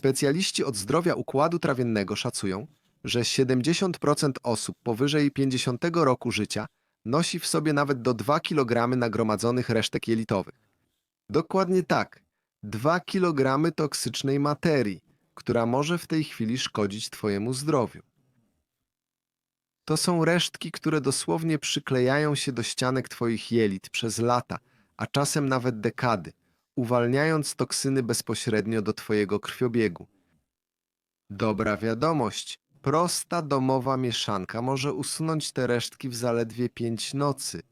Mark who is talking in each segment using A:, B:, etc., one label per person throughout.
A: Specjaliści od zdrowia układu trawiennego szacują, że 70% osób powyżej 50 roku życia nosi w sobie nawet do 2 kg nagromadzonych resztek jelitowych. Dokładnie tak. 2 kg toksycznej materii, która może w tej chwili szkodzić Twojemu zdrowiu. To są resztki, które dosłownie przyklejają się do ścianek Twoich jelit przez lata, a czasem nawet dekady, uwalniając toksyny bezpośrednio do Twojego krwiobiegu. Dobra wiadomość. Prosta domowa mieszanka może usunąć te resztki w zaledwie 5 nocy.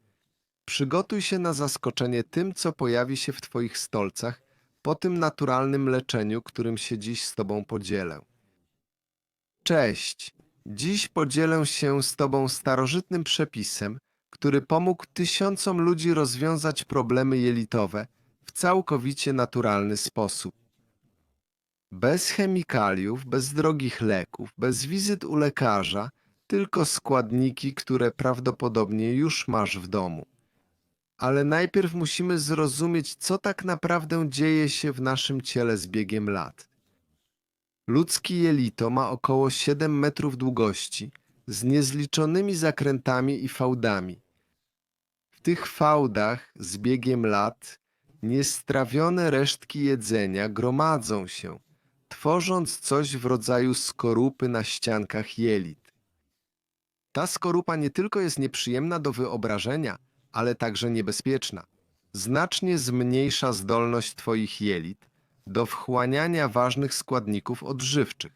A: Przygotuj się na zaskoczenie tym, co pojawi się w Twoich stolcach po tym naturalnym leczeniu, którym się dziś z Tobą podzielę. Cześć! Dziś podzielę się z Tobą starożytnym przepisem, który pomógł tysiącom ludzi rozwiązać problemy jelitowe w całkowicie naturalny sposób. Bez chemikaliów, bez drogich leków, bez wizyt u lekarza, tylko składniki, które prawdopodobnie już masz w domu. Ale najpierw musimy zrozumieć, co tak naprawdę dzieje się w naszym ciele z biegiem lat. Ludzkie jelito ma około 7 metrów długości, z niezliczonymi zakrętami i fałdami. W tych fałdach z biegiem lat niestrawione resztki jedzenia gromadzą się, tworząc coś w rodzaju skorupy na ściankach jelit. Ta skorupa nie tylko jest nieprzyjemna do wyobrażenia, ale także niebezpieczna. Znacznie zmniejsza zdolność Twoich jelit do wchłaniania ważnych składników odżywczych,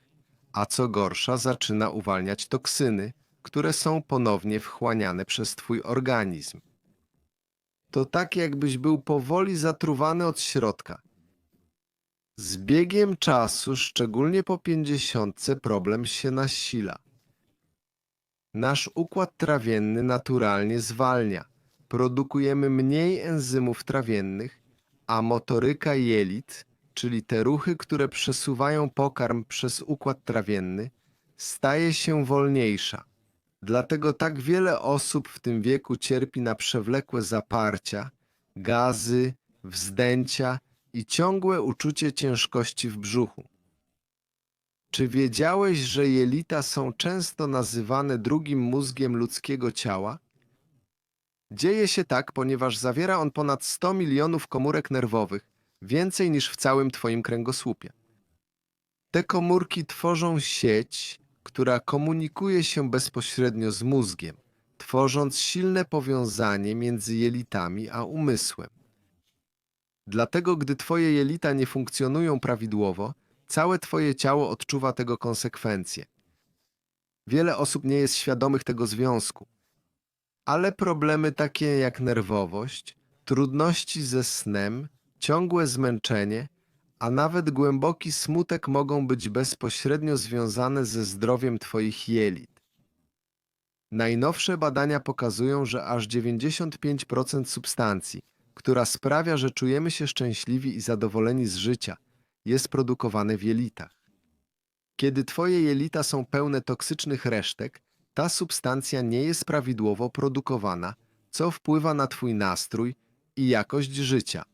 A: a co gorsza zaczyna uwalniać toksyny, które są ponownie wchłaniane przez Twój organizm. To tak jakbyś był powoli zatruwany od środka. Z biegiem czasu, szczególnie po pięćdziesiątce, problem się nasila. Nasz układ trawienny naturalnie zwalnia. Produkujemy mniej enzymów trawiennych, a motoryka jelit, czyli te ruchy, które przesuwają pokarm przez układ trawienny, staje się wolniejsza. Dlatego tak wiele osób w tym wieku cierpi na przewlekłe zaparcia, gazy, wzdęcia i ciągłe uczucie ciężkości w brzuchu. Czy wiedziałeś, że jelita są często nazywane drugim mózgiem ludzkiego ciała? Dzieje się tak, ponieważ zawiera on ponad 100 milionów komórek nerwowych, więcej niż w całym Twoim kręgosłupie. Te komórki tworzą sieć, która komunikuje się bezpośrednio z mózgiem, tworząc silne powiązanie między jelitami a umysłem. Dlatego, gdy Twoje jelita nie funkcjonują prawidłowo, całe Twoje ciało odczuwa tego konsekwencje. Wiele osób nie jest świadomych tego związku, ale problemy takie jak nerwowość, trudności ze snem, ciągłe zmęczenie, a nawet głęboki smutek mogą być bezpośrednio związane ze zdrowiem Twoich jelit. Najnowsze badania pokazują, że aż 95% substancji, która sprawia, że czujemy się szczęśliwi i zadowoleni z życia, jest produkowane w jelitach. Kiedy Twoje jelita są pełne toksycznych resztek, ta substancja nie jest prawidłowo produkowana, co wpływa na Twój nastrój i jakość życia.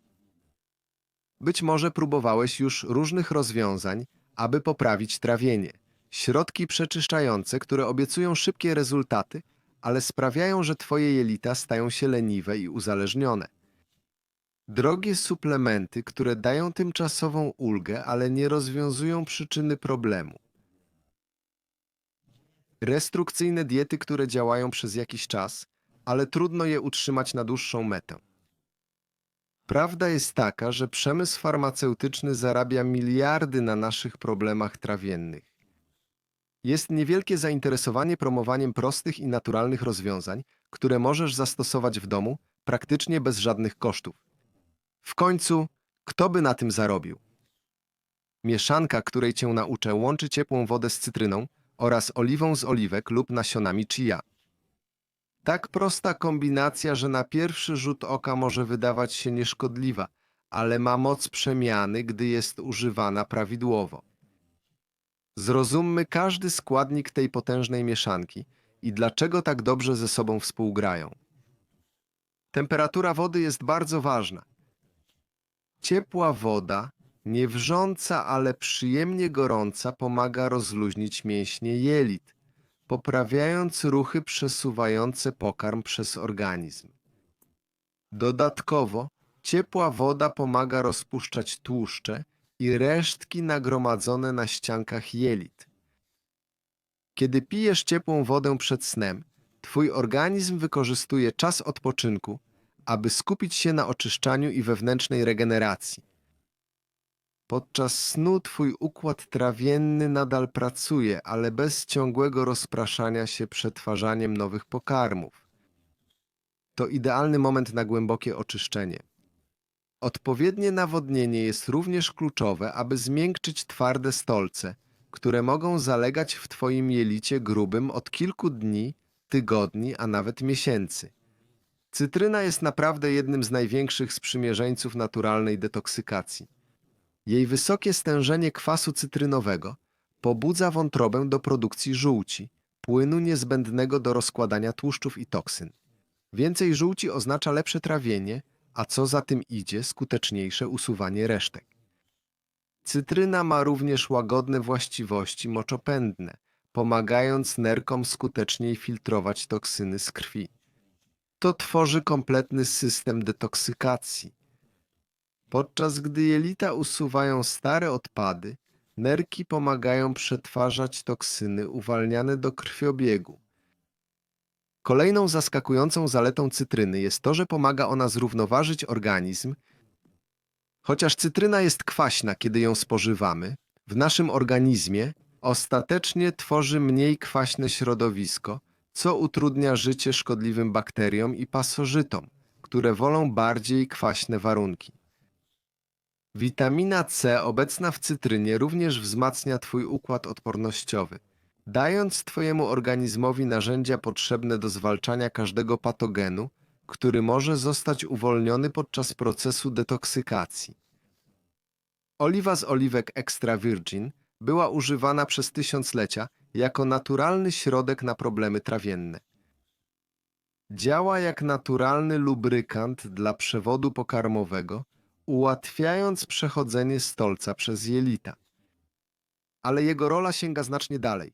A: Być może próbowałeś już różnych rozwiązań, aby poprawić trawienie. Środki przeczyszczające, które obiecują szybkie rezultaty, ale sprawiają, że Twoje jelita stają się leniwe i uzależnione. Drogie suplementy, które dają tymczasową ulgę, ale nie rozwiązują przyczyny problemu. Restrukcyjne diety, które działają przez jakiś czas, ale trudno je utrzymać na dłuższą metę. Prawda jest taka, że przemysł farmaceutyczny zarabia miliardy na naszych problemach trawiennych. Jest niewielkie zainteresowanie promowaniem prostych i naturalnych rozwiązań, które możesz zastosować w domu praktycznie bez żadnych kosztów. W końcu, kto by na tym zarobił? Mieszanka, której cię nauczę, łączy ciepłą wodę z cytryną oraz oliwą z oliwek lub nasionami chia. Tak prosta kombinacja, że na pierwszy rzut oka może wydawać się nieszkodliwa, ale ma moc przemiany, gdy jest używana prawidłowo. Zrozummy każdy składnik tej potężnej mieszanki i dlaczego tak dobrze ze sobą współgrają. Temperatura wody jest bardzo ważna. Ciepła woda Nie wrząca, ale przyjemnie gorąca pomaga rozluźnić mięśnie jelit, poprawiając ruchy przesuwające pokarm przez organizm. Dodatkowo ciepła woda pomaga rozpuszczać tłuszcze i resztki nagromadzone na ściankach jelit. Kiedy pijesz ciepłą wodę przed snem, twój organizm wykorzystuje czas odpoczynku, aby skupić się na oczyszczaniu i wewnętrznej regeneracji. Podczas snu twój układ trawienny nadal pracuje, ale bez ciągłego rozpraszania się przetwarzaniem nowych pokarmów. To idealny moment na głębokie oczyszczenie. Odpowiednie nawodnienie jest również kluczowe, aby zmiękczyć twarde stolce, które mogą zalegać w twoim jelicie grubym od kilku dni, tygodni, a nawet miesięcy. Cytryna jest naprawdę jednym z największych sprzymierzeńców naturalnej detoksykacji. Jej wysokie stężenie kwasu cytrynowego pobudza wątrobę do produkcji żółci, płynu niezbędnego do rozkładania tłuszczów i toksyn. Więcej żółci oznacza lepsze trawienie, a co za tym idzie, skuteczniejsze usuwanie resztek. Cytryna ma również łagodne właściwości moczopędne, pomagając nerkom skuteczniej filtrować toksyny z krwi. To tworzy kompletny system detoksykacji. Podczas gdy jelita usuwają stare odpady, nerki pomagają przetwarzać toksyny uwalniane do krwiobiegu. Kolejną zaskakującą zaletą cytryny jest to, że pomaga ona zrównoważyć organizm. Chociaż cytryna jest kwaśna, kiedy ją spożywamy, w naszym organizmie ostatecznie tworzy mniej kwaśne środowisko, co utrudnia życie szkodliwym bakteriom i pasożytom, które wolą bardziej kwaśne warunki. Witamina C obecna w cytrynie również wzmacnia Twój układ odpornościowy, dając Twojemu organizmowi narzędzia potrzebne do zwalczania każdego patogenu, który może zostać uwolniony podczas procesu detoksykacji. Oliwa z oliwek extra virgin była używana przez tysiąclecia jako naturalny środek na problemy trawienne. Działa jak naturalny lubrykant dla przewodu pokarmowego, ułatwiając przechodzenie stolca przez jelita. Ale jego rola sięga znacznie dalej.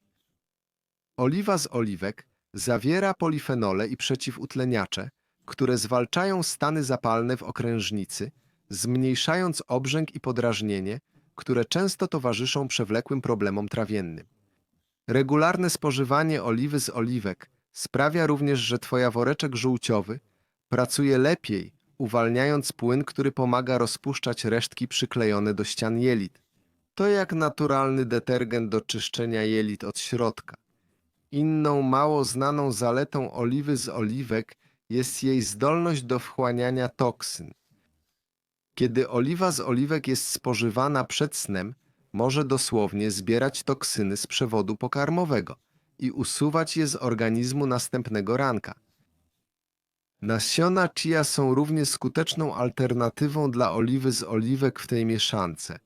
A: Oliwa z oliwek zawiera polifenole i przeciwutleniacze, które zwalczają stany zapalne w okrężnicy, zmniejszając obrzęk i podrażnienie, które często towarzyszą przewlekłym problemom trawiennym. Regularne spożywanie oliwy z oliwek sprawia również, że twoja woreczek żółciowy pracuje lepiej, uwalniając płyn, który pomaga rozpuszczać resztki przyklejone do ścian jelit. To jak naturalny detergent do czyszczenia jelit od środka. Inną mało znaną zaletą oliwy z oliwek jest jej zdolność do wchłaniania toksyn. Kiedy oliwa z oliwek jest spożywana przed snem, może dosłownie zbierać toksyny z przewodu pokarmowego i usuwać je z organizmu następnego ranka. Nasiona chia są równie skuteczną alternatywą dla oliwy z oliwek w tej mieszance.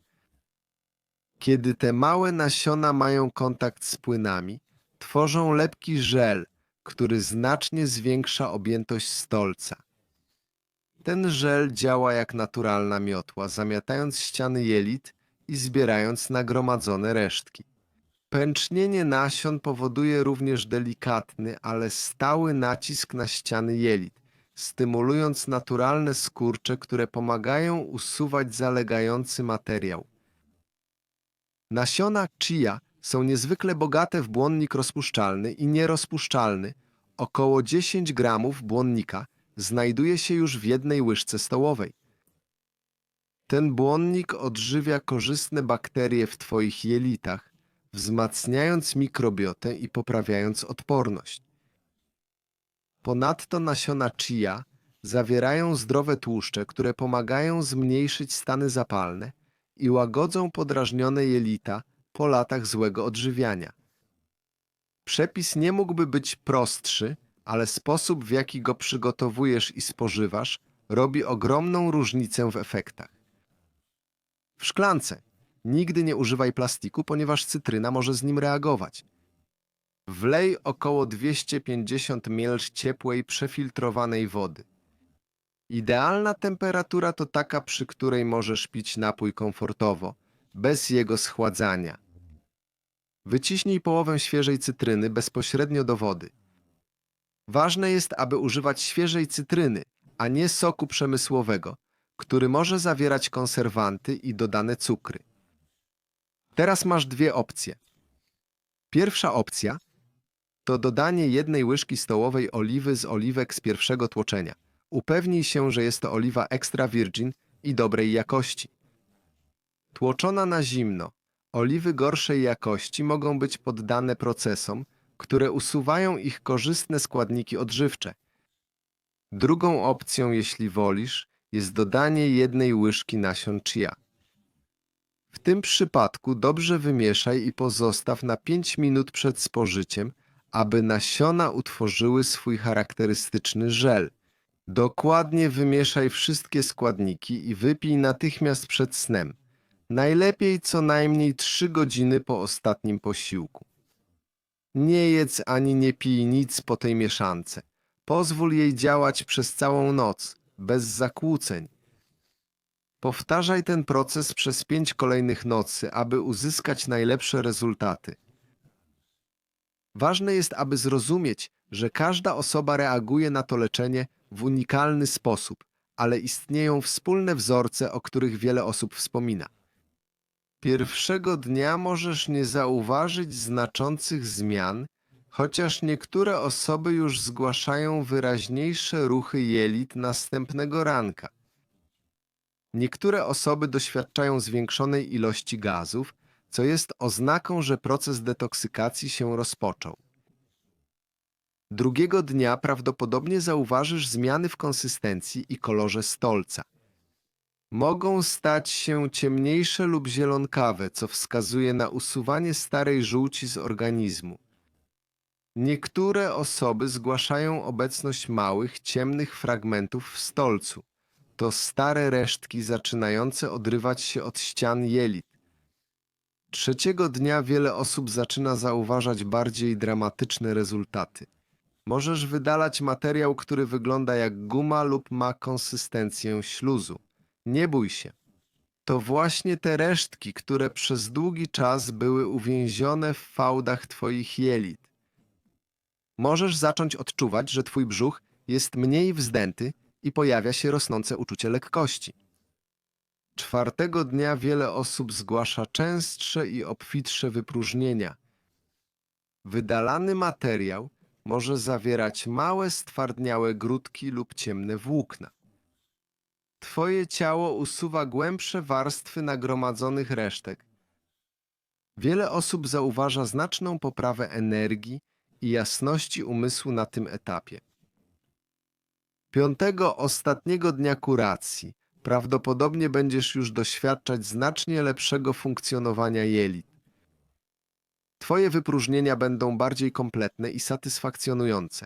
A: Kiedy te małe nasiona mają kontakt z płynami, tworzą lepki żel, który znacznie zwiększa objętość stolca. Ten żel działa jak naturalna miotła, zamiatając ściany jelit i zbierając nagromadzone resztki. Pęcznienie nasion powoduje również delikatny, ale stały nacisk na ściany jelit, stymulując naturalne skurcze, które pomagają usuwać zalegający materiał. Nasiona chia są niezwykle bogate w błonnik rozpuszczalny i nierozpuszczalny. Około 10 gramów błonnika znajduje się już w jednej łyżce stołowej. Ten błonnik odżywia korzystne bakterie w Twoich jelitach, wzmacniając mikrobiotę i poprawiając odporność. Ponadto nasiona chia zawierają zdrowe tłuszcze, które pomagają zmniejszyć stany zapalne i łagodzą podrażnione jelita po latach złego odżywiania. Przepis nie mógłby być prostszy, ale sposób w jaki go przygotowujesz i spożywasz robi ogromną różnicę w efektach. W szklance nigdy nie używaj plastiku, ponieważ cytryna może z nim reagować. Wlej około 250 ml ciepłej, przefiltrowanej wody. Idealna temperatura to taka, przy której możesz pić napój komfortowo, bez jego schładzania. Wyciśnij połowę świeżej cytryny bezpośrednio do wody. Ważne jest, aby używać świeżej cytryny, a nie soku przemysłowego, który może zawierać konserwanty i dodane cukry. Teraz masz dwie opcje. Pierwsza opcja to dodanie jednej łyżki stołowej oliwy z oliwek z pierwszego tłoczenia. Upewnij się, że jest to oliwa extra virgin i dobrej jakości. Tłoczona na zimno, oliwy gorszej jakości mogą być poddane procesom, które usuwają ich korzystne składniki odżywcze. Drugą opcją, jeśli wolisz, jest dodanie jednej łyżki nasion chia. W tym przypadku dobrze wymieszaj i pozostaw na 5 minut przed spożyciem, aby nasiona utworzyły swój charakterystyczny żel. Dokładnie wymieszaj wszystkie składniki i wypij natychmiast przed snem. Najlepiej co najmniej 3 godziny po ostatnim posiłku. Nie jedz ani nie pij nic po tej mieszance. Pozwól jej działać przez całą noc, bez zakłóceń. Powtarzaj ten proces przez pięć kolejnych nocy, aby uzyskać najlepsze rezultaty. Ważne jest, aby zrozumieć, że każda osoba reaguje na to leczenie w unikalny sposób, ale istnieją wspólne wzorce, o których wiele osób wspomina. Pierwszego dnia możesz nie zauważyć znaczących zmian, chociaż niektóre osoby już zgłaszają wyraźniejsze ruchy jelit następnego ranka. Niektóre osoby doświadczają zwiększonej ilości gazów, co jest oznaką, że proces detoksykacji się rozpoczął. Drugiego dnia prawdopodobnie zauważysz zmiany w konsystencji i kolorze stolca. Mogą stać się ciemniejsze lub zielonkawe, co wskazuje na usuwanie starej żółci z organizmu. Niektóre osoby zgłaszają obecność małych, ciemnych fragmentów w stolcu. To stare resztki zaczynające odrywać się od ścian jelit. Trzeciego dnia wiele osób zaczyna zauważać bardziej dramatyczne rezultaty. Możesz wydalać materiał, który wygląda jak guma lub ma konsystencję śluzu. Nie bój się. To właśnie te resztki, które przez długi czas były uwięzione w fałdach twoich jelit. Możesz zacząć odczuwać, że twój brzuch jest mniej wzdęty i pojawia się rosnące uczucie lekkości. Czwartego dnia wiele osób zgłasza częstsze i obfitsze wypróżnienia. Wydalany materiał może zawierać małe, stwardniałe grudki lub ciemne włókna. Twoje ciało usuwa głębsze warstwy nagromadzonych resztek. Wiele osób zauważa znaczną poprawę energii i jasności umysłu na tym etapie. Piątego, ostatniego dnia kuracji prawdopodobnie będziesz już doświadczać znacznie lepszego funkcjonowania jelit. Twoje wypróżnienia będą bardziej kompletne i satysfakcjonujące.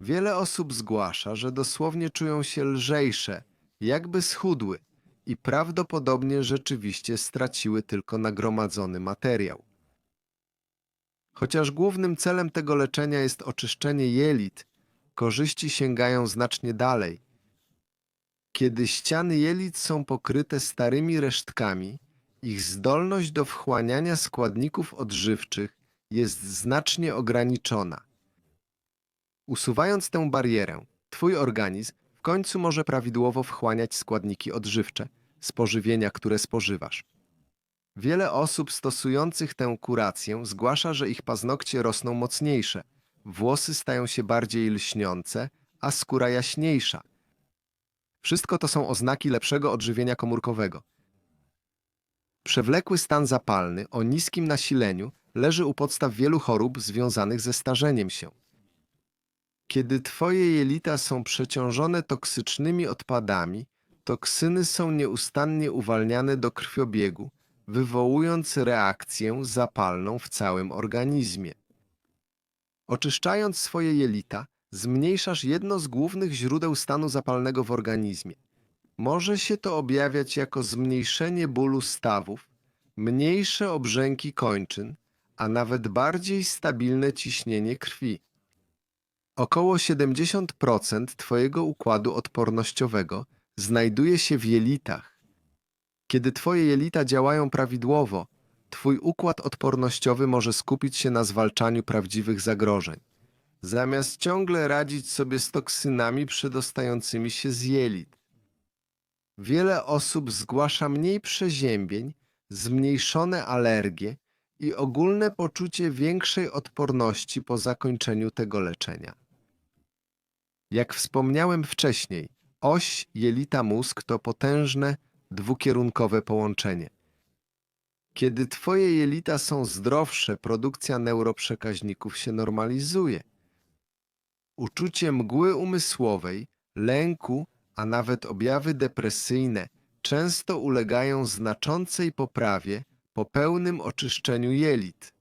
A: Wiele osób zgłasza, że dosłownie czują się lżejsze, jakby schudły i prawdopodobnie rzeczywiście straciły tylko nagromadzony materiał. Chociaż głównym celem tego leczenia jest oczyszczenie jelit, korzyści sięgają znacznie dalej. Kiedy ściany jelit są pokryte starymi resztkami, ich zdolność do wchłaniania składników odżywczych jest znacznie ograniczona. Usuwając tę barierę, Twój organizm w końcu może prawidłowo wchłaniać składniki odżywcze z pożywienia, które spożywasz. Wiele osób stosujących tę kurację zgłasza, że ich paznokcie rosną mocniejsze, włosy stają się bardziej lśniące, a skóra jaśniejsza. Wszystko to są oznaki lepszego odżywienia komórkowego. Przewlekły stan zapalny o niskim nasileniu leży u podstaw wielu chorób związanych ze starzeniem się. Kiedy twoje jelita są przeciążone toksycznymi odpadami, toksyny są nieustannie uwalniane do krwiobiegu, wywołując reakcję zapalną w całym organizmie. Oczyszczając swoje jelita, zmniejszasz jedno z głównych źródeł stanu zapalnego w organizmie. Może się to objawiać jako zmniejszenie bólu stawów, mniejsze obrzęki kończyn, a nawet bardziej stabilne ciśnienie krwi. Około 70% Twojego układu odpornościowego znajduje się w jelitach. Kiedy Twoje jelita działają prawidłowo, Twój układ odpornościowy może skupić się na zwalczaniu prawdziwych zagrożeń, zamiast ciągle radzić sobie z toksynami przedostającymi się z jelit. Wiele osób zgłasza mniej przeziębień, zmniejszone alergie i ogólne poczucie większej odporności po zakończeniu tego leczenia. Jak wspomniałem wcześniej, oś jelita-mózg to potężne, dwukierunkowe połączenie. Kiedy Twoje jelita są zdrowsze, produkcja neuroprzekaźników się normalizuje. Uczucie mgły umysłowej, lęku, a nawet objawy depresyjne często ulegają znaczącej poprawie po pełnym oczyszczeniu jelit.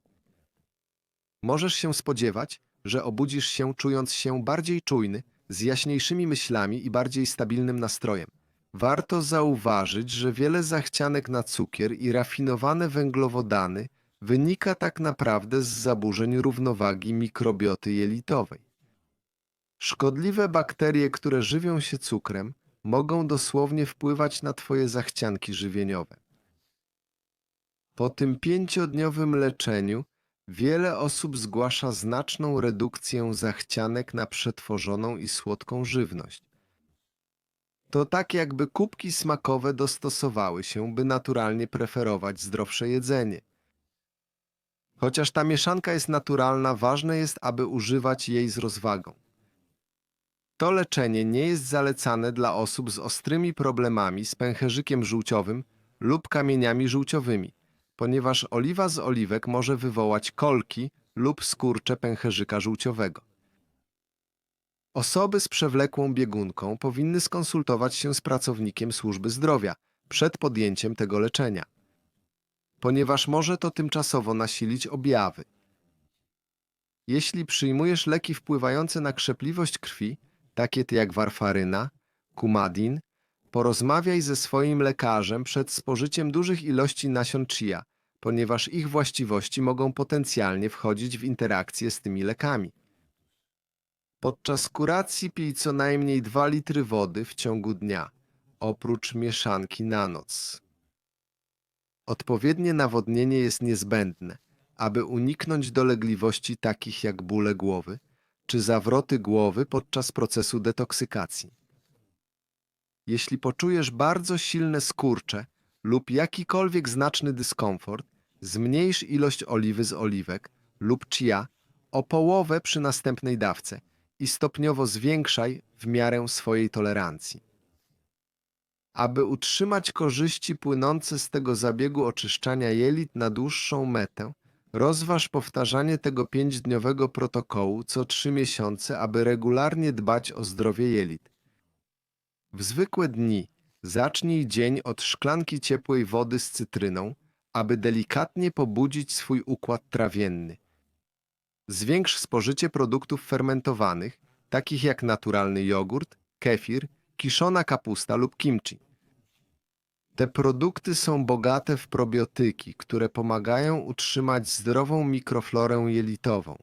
A: Możesz się spodziewać, że obudzisz się czując się bardziej czujny, z jaśniejszymi myślami i bardziej stabilnym nastrojem. Warto zauważyć, że wiele zachcianek na cukier i rafinowane węglowodany wynika tak naprawdę z zaburzeń równowagi mikrobioty jelitowej. Szkodliwe bakterie, które żywią się cukrem, mogą dosłownie wpływać na Twoje zachcianki żywieniowe. Po tym pięciodniowym leczeniu wiele osób zgłasza znaczną redukcję zachcianek na przetworzoną i słodką żywność. To tak jakby kubki smakowe dostosowały się, by naturalnie preferować zdrowsze jedzenie. Chociaż ta mieszanka jest naturalna, ważne jest, aby używać jej z rozwagą. To leczenie nie jest zalecane dla osób z ostrymi problemami z pęcherzykiem żółciowym lub kamieniami żółciowymi, ponieważ oliwa z oliwek może wywołać kolki lub skurcze pęcherzyka żółciowego. Osoby z przewlekłą biegunką powinny skonsultować się z pracownikiem służby zdrowia przed podjęciem tego leczenia, ponieważ może to tymczasowo nasilić objawy. Jeśli przyjmujesz leki wpływające na krzepliwość krwi, takie jak warfaryna, kumadin, porozmawiaj ze swoim lekarzem przed spożyciem dużych ilości nasion chia, ponieważ ich właściwości mogą potencjalnie wchodzić w interakcję z tymi lekami. Podczas kuracji pij co najmniej 2 litry wody w ciągu dnia, oprócz mieszanki na noc. Odpowiednie nawodnienie jest niezbędne, aby uniknąć dolegliwości takich jak bóle głowy czy zawroty głowy podczas procesu detoksykacji. Jeśli poczujesz bardzo silne skurcze lub jakikolwiek znaczny dyskomfort, zmniejsz ilość oliwy z oliwek lub chia o połowę przy następnej dawce i stopniowo zwiększaj w miarę swojej tolerancji. Aby utrzymać korzyści płynące z tego zabiegu oczyszczania jelit na dłuższą metę, rozważ powtarzanie tego pięćdniowego protokołu co trzy miesiące, aby regularnie dbać o zdrowie jelit. W zwykłe dni zacznij dzień od szklanki ciepłej wody z cytryną, aby delikatnie pobudzić swój układ trawienny. Zwiększ spożycie produktów fermentowanych, takich jak naturalny jogurt, kefir, kiszona kapusta lub kimchi. Te produkty są bogate w probiotyki, które pomagają utrzymać zdrową mikroflorę jelitową.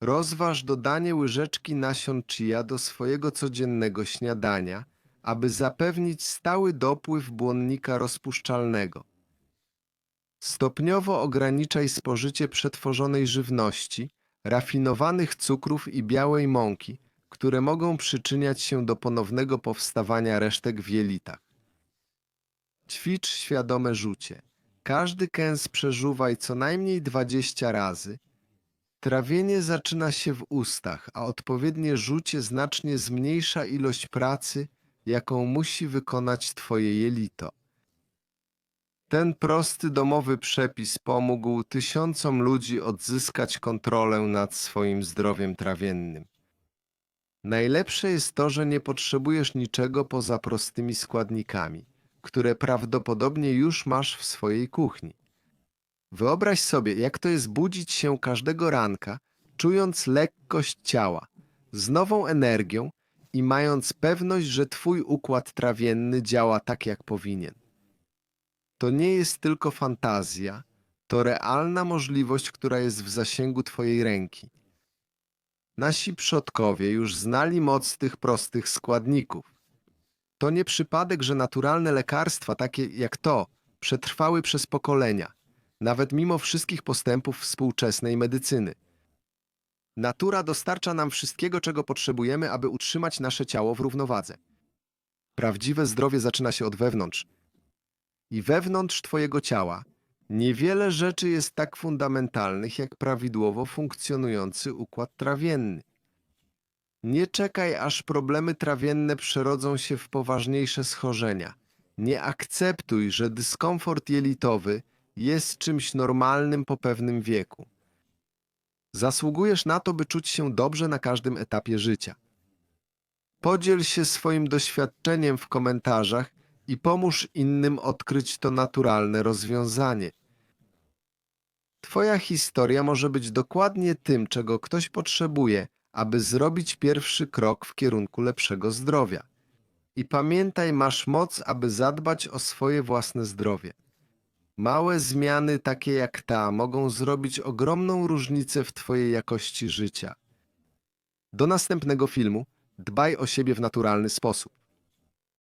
A: Rozważ dodanie łyżeczki nasion chia do swojego codziennego śniadania, aby zapewnić stały dopływ błonnika rozpuszczalnego. Stopniowo ograniczaj spożycie przetworzonej żywności, rafinowanych cukrów i białej mąki, które mogą przyczyniać się do ponownego powstawania resztek w jelitach. Ćwicz świadome rzucie. Każdy kęs przeżuwaj co najmniej 20 razy. Trawienie zaczyna się w ustach, a odpowiednie rzucie znacznie zmniejsza ilość pracy, jaką musi wykonać Twoje jelito. Ten prosty domowy przepis pomógł tysiącom ludzi odzyskać kontrolę nad swoim zdrowiem trawiennym. Najlepsze jest to, że nie potrzebujesz niczego poza prostymi składnikami, które prawdopodobnie już masz w swojej kuchni. Wyobraź sobie, jak to jest budzić się każdego ranka, czując lekkość ciała, z nową energią i mając pewność, że Twój układ trawienny działa tak, jak powinien. To nie jest tylko fantazja, to realna możliwość, która jest w zasięgu Twojej ręki. Nasi przodkowie już znali moc tych prostych składników. To nie przypadek, że naturalne lekarstwa, takie jak to, przetrwały przez pokolenia, nawet mimo wszystkich postępów współczesnej medycyny. Natura dostarcza nam wszystkiego, czego potrzebujemy, aby utrzymać nasze ciało w równowadze. Prawdziwe zdrowie zaczyna się od wewnątrz. I wewnątrz Twojego ciała niewiele rzeczy jest tak fundamentalnych, jak prawidłowo funkcjonujący układ trawienny. Nie czekaj, aż problemy trawienne przerodzą się w poważniejsze schorzenia. Nie akceptuj, że dyskomfort jelitowy jest czymś normalnym po pewnym wieku. Zasługujesz na to, by czuć się dobrze na każdym etapie życia. Podziel się swoim doświadczeniem w komentarzach i pomóż innym odkryć to naturalne rozwiązanie. Twoja historia może być dokładnie tym, czego ktoś potrzebuje, aby zrobić pierwszy krok w kierunku lepszego zdrowia. I pamiętaj, masz moc, aby zadbać o swoje własne zdrowie. Małe zmiany takie jak ta mogą zrobić ogromną różnicę w Twojej jakości życia. Do następnego filmu dbaj o siebie w naturalny sposób.